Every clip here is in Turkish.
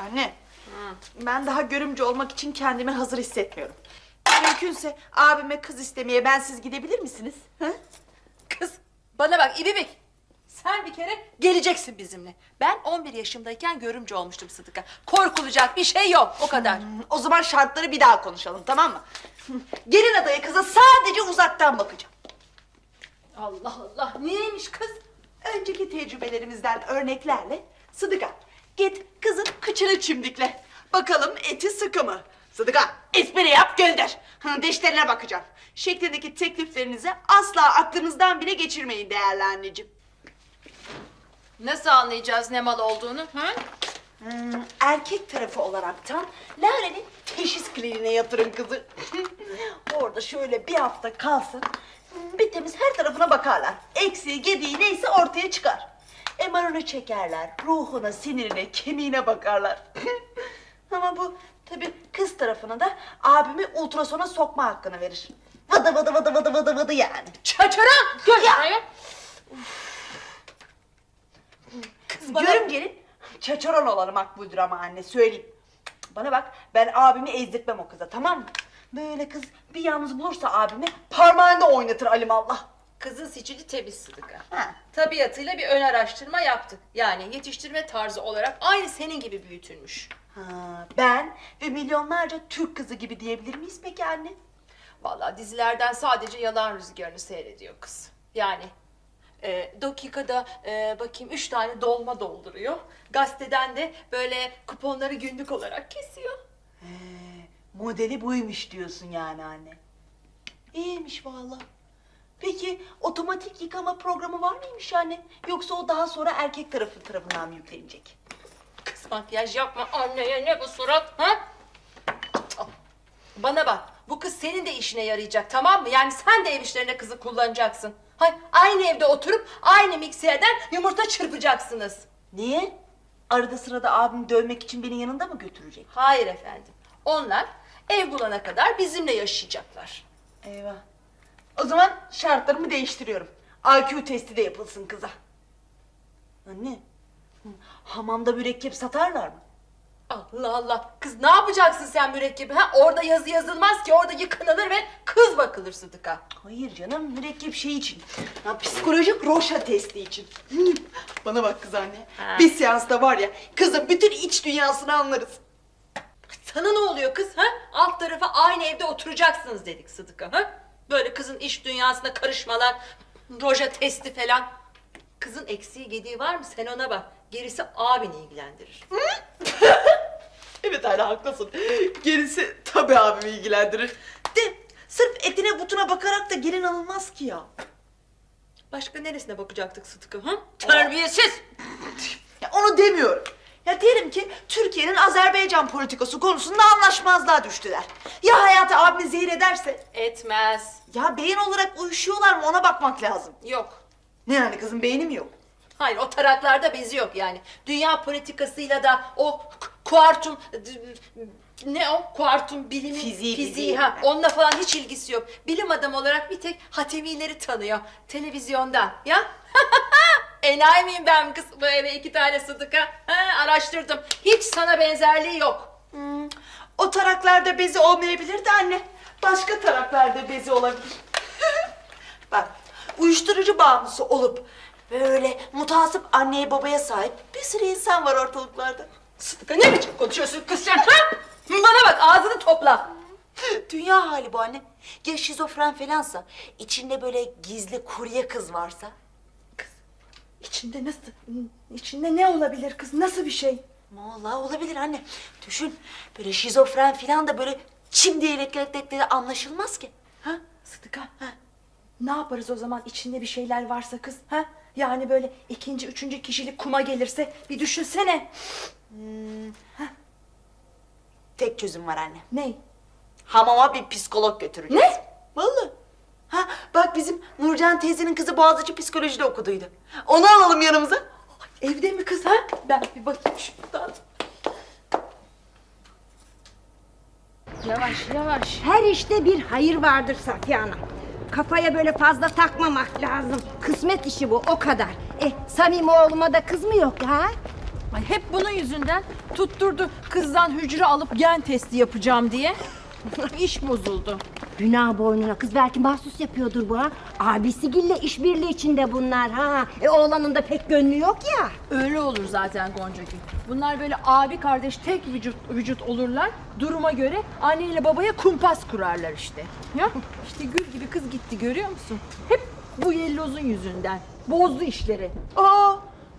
Anne, ben daha görümce olmak için kendimi hazır hissetmiyorum. Mümkünse abime kız istemeye bensiz gidebilir misiniz? Hı? Kız bana bak İbibik. Sen bir kere geleceksin bizimle. Ben 11 yaşımdayken görümce olmuştum Sıdık'a. Korkulacak bir şey yok o kadar. O zaman şartları bir daha konuşalım tamam mı? Gelin adayı kıza sadece uzaktan bakacağım. Allah Allah niyeymiş kız? Önceki tecrübelerimizden örneklerle Sıdıka git kızın kıçını çimdikle. Bakalım eti sıkı mı? Sıdıka espri yap gönder. Hı, Dişlerine bakacağım. Şeklindeki tekliflerinizi asla aklınızdan bile geçirmeyin değerli anneciğim. Nasıl anlayacağız ne mal olduğunu? Hı? Hmm, erkek tarafı olaraktan Lare'nin teşhis kliniğine yatırın kızı. Orada şöyle bir hafta kalsın. Bir temiz her tarafına bakarlar. Eksiği, gediği neyse ortaya çıkar. MR'ını çekerler. Ruhuna, sinirine, kemiğine bakarlar. Ama bu tabii kız tarafına da abimi ultrasona sokma hakkını verir. Vıdı vıdı vıdı vıdı vıdı vıdı yani. Çaçara! Gel buraya. Kız Görümcenin çaçaron olanı makbuldür ama anne söyleyeyim. Bana bak ben abimi ezdirtmem o kıza tamam mı? Böyle kız bir yalnız bulursa abimi parmağında oynatır alimallah. Kızın sicili temiz Sıdık'a. Ha. Tabiatıyla bir ön araştırma yaptık. Yani yetiştirme tarzı olarak aynı senin gibi büyütülmüş. Ha, ben ve milyonlarca Türk kızı gibi diyebilir miyiz peki anne? Vallahi dizilerden sadece yalan rüzgarını seyrediyor kız. Yani e, dakikada e, bakayım üç tane dolma dolduruyor. Gazeteden de böyle kuponları günlük olarak kesiyor. He, modeli buymuş diyorsun yani anne. İyiymiş vallahi. Peki otomatik yıkama programı var mıymış anne? Yoksa o daha sonra erkek tarafı tarafından mı yüklenecek? Kız makyaj yapma anneye ne bu surat ha? Bana bak bu kız senin de işine yarayacak tamam mı? Yani sen de ev işlerinde kızı kullanacaksın. Hay, aynı evde oturup aynı mikserden yumurta çırpacaksınız. Niye? Arada sırada abim dövmek için beni yanında mı götürecek? Hayır efendim. Onlar ev bulana kadar bizimle yaşayacaklar. Eyvah. O zaman şartlarımı değiştiriyorum. IQ testi de yapılsın kıza. Anne, hamamda mürekkep satarlar mı? Allah Allah. Kız ne yapacaksın sen mürekkebi? Ha? Orada yazı yazılmaz ki. Orada yıkanılır ve kız bakılır Sıdık'a. Hayır canım, mürekkep şey için. Ya, psikolojik roşa testi için. Bana bak kız anne. Ha. Bir seansta var ya, kızın bütün iç dünyasını anlarız. Sana ne oluyor kız? Ha? Alt tarafa aynı evde oturacaksınız dedik Sıdık'a. Ha? Böyle kızın iş dünyasına karışmalar, roja testi falan. Kızın eksiği gediği var mı? Sen ona bak. Gerisi abini ilgilendirir. Evet hala haklısın. Gerisi tabii abimi ilgilendirir. De sırf etine butuna bakarak da gelin alınmaz ki ya. Başka neresine bakacaktık Sıdık'a? Ha? Terbiyesiz! Ya onu demiyorum. Ya diyelim ki Türkiye'nin Azerbaycan politikası konusunda anlaşmazlığa düştüler. Ya hayatı abimi zehir ederse? Etmez. Ya beyin olarak uyuşuyorlar mı ona bakmak lazım. Yok. Ne yani kızın beyni mi yok? Hayır o taraklarda bezi yok yani. Dünya politikasıyla da o kuartum ne o kuartum bilimi Fiziği, fiziği fiziği. ha onunla falan hiç ilgisi yok. Bilim adamı olarak bir tek Hatemileri tanıyor televizyondan ya. Enayi miyim ben kız bu eve iki tane sıdıka? Ha, araştırdım. Hiç sana benzerliği yok. Hmm, o taraklarda bezi olmayabilir de anne. Başka taraklarda bezi olabilir. Bak uyuşturucu bağımlısı olup böyle mutasip anneye babaya sahip bir sürü insan var ortalıklarda. Sıdıka ne biçim konuşuyorsun kız sen ha? Bana bak ağzını topla. Dünya hali bu anne. Ya şizofren falansa, içinde böyle gizli kurye kız varsa. İçinde nasıl, içinde ne olabilir kız nasıl bir şey? Vallahi olabilir anne. Düşün böyle şizofren falan da böyle çim diye elektrikleri anlaşılmaz ki. Ha? Sıdıka. Ha? Ne yaparız o zaman içinde bir şeyler varsa kız? Ha? Yani böyle ikinci, üçüncü kişilik kuma gelirse bir düşünsene. Tek çözüm var anne. Ne? Hamama bir psikolog götüreceğiz. Ne? Vallahi. Ha bak bizim Nurcan teyzenin kızı Boğaziçi psikolojide okuduydu. Onu alalım yanımıza. Evde mi kız ha? Ben bir bakayım şuradan. Yavaş yavaş. Her işte bir hayır vardır Safiye Hanım. Kafaya böyle fazla takmamak lazım. Kısmet işi bu o kadar. E Samim oğluma da kız mı yok ha? Ay hep bunun yüzünden tutturdu kızdan hücre alıp gen testi yapacağım diye. İş bozuldu. Günah boynuna kız belki mahsus yapıyordur bu ha. Abisi işbirliği içinde bunlar ha. E oğlanın da pek gönlü yok ya. Öyle olur zaten Gonca Gül. Bunlar böyle abi kardeş tek vücut vücut olurlar. Duruma göre anneyle babaya kumpas kurarlar işte. Ya işte gül gibi kız gitti görüyor musun? Hep bu yellozun yüzünden. Bozdu işleri. Aa,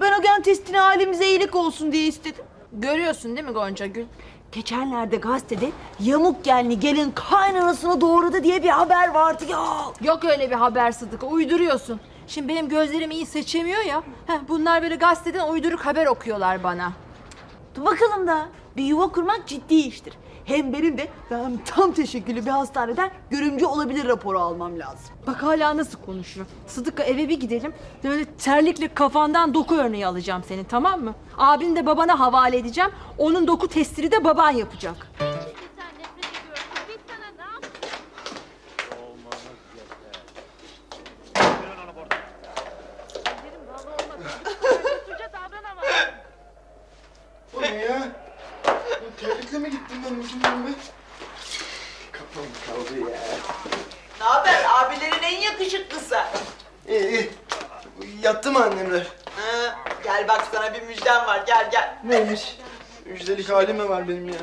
ben o gen testini ailemize iyilik olsun diye istedim. Görüyorsun değil mi Gonca Gül? Geçenlerde gazetede yamuk genli gelin kaynanasını doğradı diye bir haber vardı ya. Yok öyle bir haber Sıdıka uyduruyorsun. Şimdi benim gözlerim iyi seçemiyor ya. Heh, bunlar böyle gazeteden uyduruk haber okuyorlar bana. Dur bakalım da bir yuva kurmak ciddi iştir. Hem benim de ben tam teşekküllü bir hastaneden görümcü olabilir raporu almam lazım. Bak hala nasıl konuşuyor. Sıdıka eve bir gidelim. Böyle terlikle kafandan doku örneği alacağım senin tamam mı? Abini de babana havale edeceğim. Onun doku testini de baban yapacak. Sen nefret ediyorum. Git sana ne yap? Ellerim bağlı olmasın. Usulca davranamam. O ne ya? Be? Kafam kaldı ya. Ne haber abilerin en yakışıklısı? İyi iyi. Yattı mı annemler? Ha, gel bak sana bir müjdem var gel gel. Neymiş? Müjdelik halim mi var benim ya?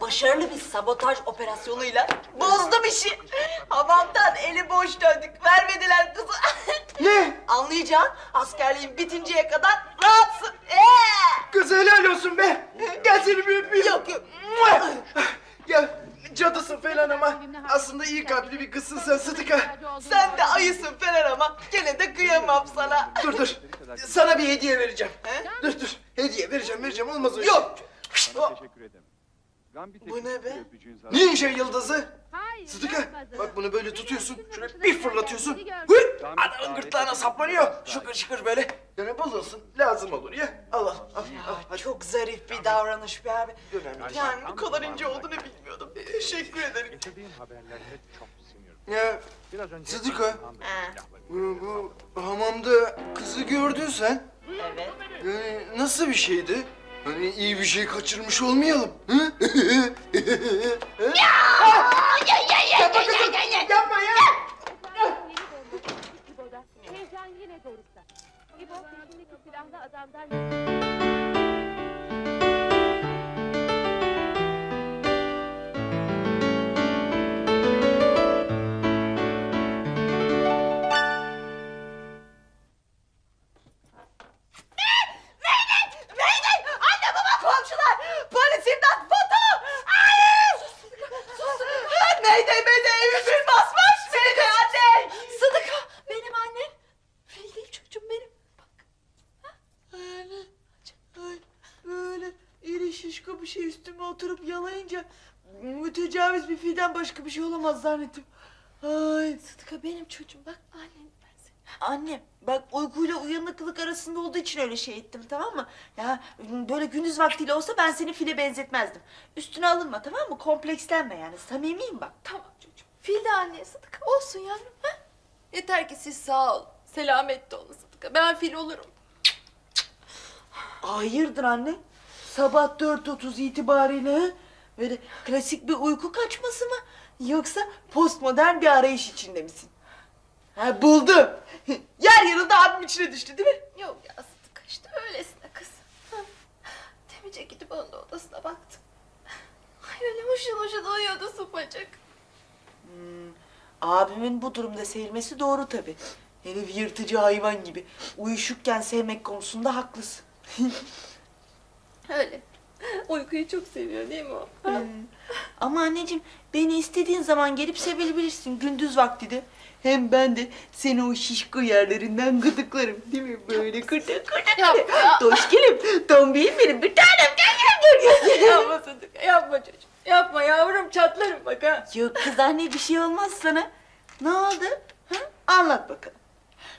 Başarılı bir sabotaj operasyonuyla bozdum işi. Havamdan eli boş döndük. Vermediler kızı. Ne? Anlayacağın askerliğin bitinceye kadar rahatsın. Ee! Kız helal olsun be. Gel seni bir öpeyim. Yok yok. Ya cadısın falan ama kalpli bir kızsın sen Sıdıka. Sen de ayısın falan ama gene de kıyamam sana. Dur dur. Sana bir hediye vereceğim. He? Dur dur. Hediye vereceğim vereceğim olmaz o iş. Yok. Teşekkür ederim. Gambit Bu ne be? Ninja yıldızı. Hayır, Sıdıka yapmadım. bak bunu böyle tutuyorsun. Şöyle bir fırlatıyorsun. Hıy! Adamın gırtlağına saplanıyor. Şıkır şıkır böyle. Yani bulunsun. Lazım olur ya. Al al al. al. Hadi. Çok zarif bir davranış be abi. Önemli. Yani bu kadar ince olduğunu bilmiyordum. Teşekkür ederim. Çok. Ya Biraz önce... Sıdıka. Ha, bu, bu hamamda kızı gördün sen. evet. Yani nasıl bir şeydi? Hani iyi bir şey kaçırmış olmayalım. Hı? Yapma kızım. Yapma filden başka bir şey olamaz zannettim. Ay. Sıdıka benim çocuğum bak annem ben seni. Anne bak uykuyla uyanıklık arasında olduğu için öyle şey ettim tamam mı? Ya böyle gündüz vaktiyle olsa ben seni file benzetmezdim. Üstüne alınma tamam mı? Komplekslenme yani samimiyim bak. Tamam çocuğum. Fil de anne Sıdıka olsun yavrum. Ha? Yeter ki siz sağ ol. Selametle olun Sıdıka. Ben fil olurum. Hayırdır anne? Sabah 4.30 itibariyle? Böyle klasik bir uyku kaçması mı? Yoksa postmodern bir arayış içinde misin? Ha buldum. Yer yarıldı abim içine düştü değil mi? Yok ya Sıdıka işte öylesine kız. Temice gidip onun da odasına baktım. Ay öyle mışıl mışıl uyuyordu sıpacık. Abimin bu durumda sevmesi doğru tabi. Herif yırtıcı hayvan gibi. Uyuşukken sevmek konusunda haklısın. Öyle. Uykuyu çok seviyor değil mi o? Ha? Ama anneciğim beni istediğin zaman gelip sevebilirsin gündüz vakti de. Hem ben de seni o şişko yerlerinden gıdıklarım değil mi? Böyle. Yapma ya. Doşkelim, tombiğim benim bir tanem. Gel gel gel. yapma Sıdıka yapma çocuğum. Yapma yavrum çatlarım bak ha. Yok kız anne bir şey olmaz sana. Ne oldu? Ha? Anlat bakalım.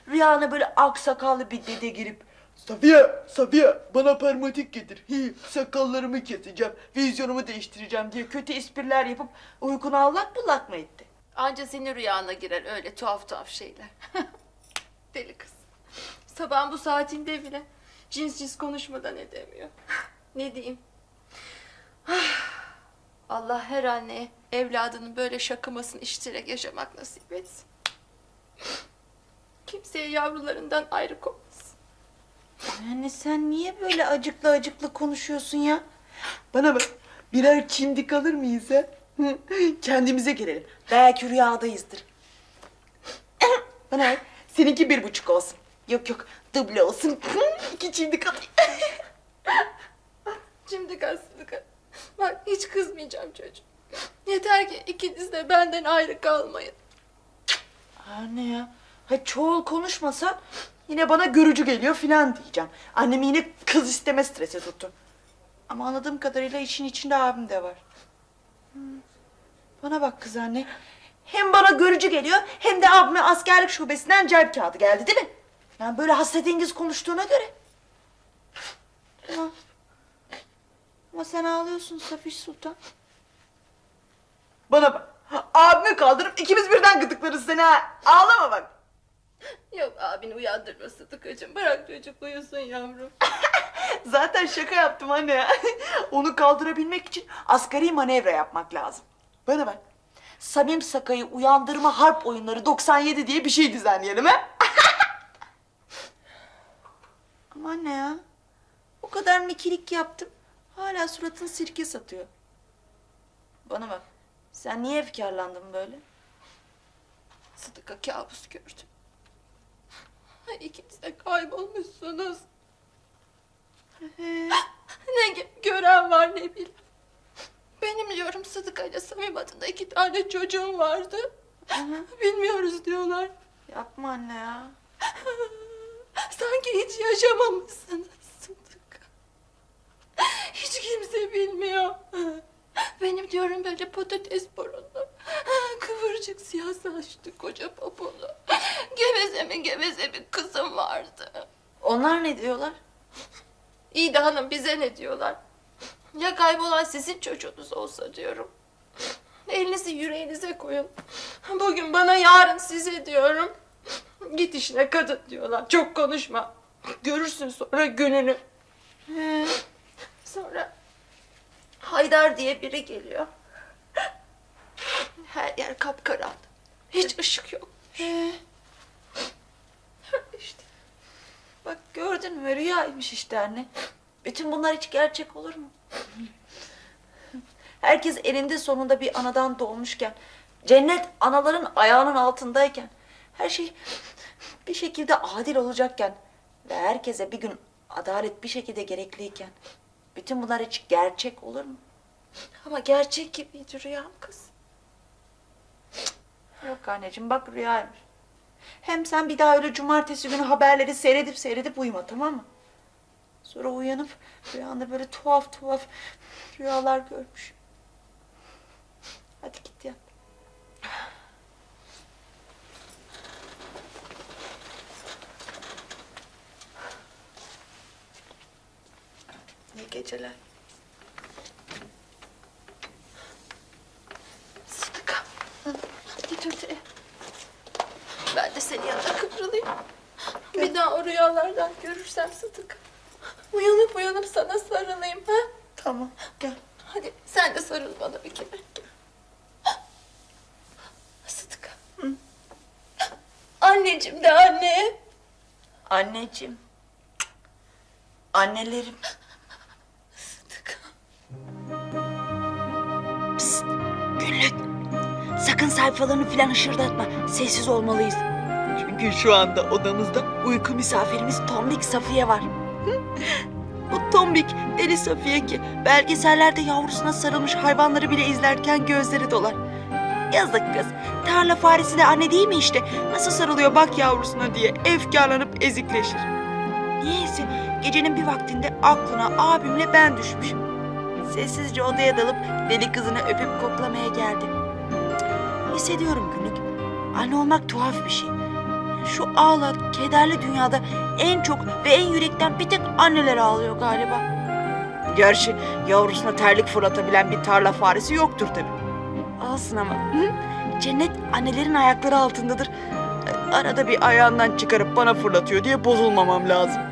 Rüyana böyle aksakallı bir dede girip Safiye, Safiye bana permatik getir. Hi, sakallarımı keseceğim, vizyonumu değiştireceğim diye kötü espriler yapıp uykunu allak bullak mı etti? Anca senin rüyana girer öyle tuhaf tuhaf şeyler. Deli kız. Sabahın bu saatinde bile Cins cins konuşmadan edemiyor. ne diyeyim? Ah, Allah her anneye evladının böyle şakımasını iştirerek yaşamak nasip etsin. Kimseye yavrularından ayrı olmasın. Anne sen niye böyle acıklı acıklı konuşuyorsun ya? Bana bak birer çimdik alır mıyız ha? Hı, Kendimize gelelim. Belki rüyadayızdır. Bana bak seninki bir buçuk olsun. Yok yok duble olsun. Hı, İki çimdik alayım. Şimdi Sıdıka. Bak hiç kızmayacağım çocuğum. Yeter ki ikiniz de benden ayrı kalmayın. Anne ya. Ha çoğul konuşmasa yine bana görücü geliyor filan diyeceğim. Annemi yine kız isteme stresi tuttu. Ama anladığım kadarıyla işin içinde abim de var. Hmm. Bana bak kız anne. Hem bana görücü geliyor hem de abime askerlik şubesinden cep kağıdı geldi değil mi? Yani böyle hasretingiz konuştuğuna göre. Ama, ama sen ağlıyorsun Safiş Sultan. Bana bak. Abimi kaldırıp ikimiz birden gıdıklarız seni ha. Ağlama bak. Yok abini uyandırma Sıdıkacığım. Bırak çocuk uyusun yavrum. Zaten şaka yaptım anne ya. Onu kaldırabilmek için asgari manevra yapmak lazım. Bana bak. Samim Sakay'ı uyandırma harp oyunları 97 diye bir şey düzenleyelim ha? Ama anne ya. O kadar mikilik yaptım. Hala suratın sirke satıyor. Bana bak. Sen niye efkarlandın böyle? Sıdıka kabus gördü. İkiniz de kaybolmuşsunuz. ne gö- gören var ne bilen. Benim diyorum Sıdıka ile Samim adında iki tane çocuğum vardı. Bilmiyoruz diyorlar. Yapma anne ya. Sanki hiç yaşamamışsınız Sıdıka. Hiç kimse bilmiyor. Benim diyorum böyle patates burunlu, kıvırcık siyah saçlı koca popolu, geveze mi geveze bir kızım vardı. Onlar ne diyorlar? İyi de hanım bize ne diyorlar? Ya kaybolan sizin çocuğunuz olsa diyorum. Elinizi yüreğinize koyun. Bugün bana yarın size diyorum. Git işine kadın diyorlar. Çok konuşma. Görürsün sonra gününü. He. Sonra Haydar diye biri geliyor. Her yer kapkaranlık. Hiç ışık yok. İşte. Bak gördün mü rüyaymış işte anne. Bütün bunlar hiç gerçek olur mu? Herkes elinde sonunda bir anadan doğmuşken, cennet anaların ayağının altındayken, her şey bir şekilde adil olacakken ve herkese bir gün adalet bir şekilde gerekliyken, bütün bunlar hiç gerçek olur mu? Ama gerçek gibiydi rüyam kız. Yok anneciğim bak rüyaymış. Hem sen bir daha öyle cumartesi günü haberleri seyredip seyredip uyuma tamam mı? Sonra uyanıp rüyanda böyle tuhaf tuhaf rüyalar görmüş. Hadi git yat. İyi geceler. Sıdıka. Öteye. Ben de senin yanına kıvrılayım. Bir daha o rüyalardan görürsem Sıdıka. Uyanıp uyanıp sana sarılayım ha? Tamam gel. Hadi sen de sarıl bana bir kere. Sıdıka. Anneciğim de anne. Anneciğim. Annelerim. Sakın sayfalarını filan hışırdatma. Sessiz olmalıyız. Çünkü şu anda odamızda uyku misafirimiz Tombik Safiye var. Bu Tombik deli Safiye ki belgesellerde yavrusuna sarılmış hayvanları bile izlerken gözleri dolar. Yazık kız. Tarla faresi de anne değil mi işte? Nasıl sarılıyor bak yavrusuna diye efkarlanıp ezikleşir. Niyeyse gecenin bir vaktinde aklına abimle ben düşmüşüm. Sessizce odaya dalıp deli kızını öpüp koklamaya geldi. Hissediyorum günlük. Anne olmak tuhaf bir şey. Şu ağlak, kederli dünyada en çok ve en yürekten bir tek anneler ağlıyor galiba. Gerçi yavrusuna terlik fırlatabilen bir tarla faresi yoktur tabii. Olsun ama. Hı? Cennet annelerin ayakları altındadır. Arada bir ayağından çıkarıp bana fırlatıyor diye bozulmamam lazım.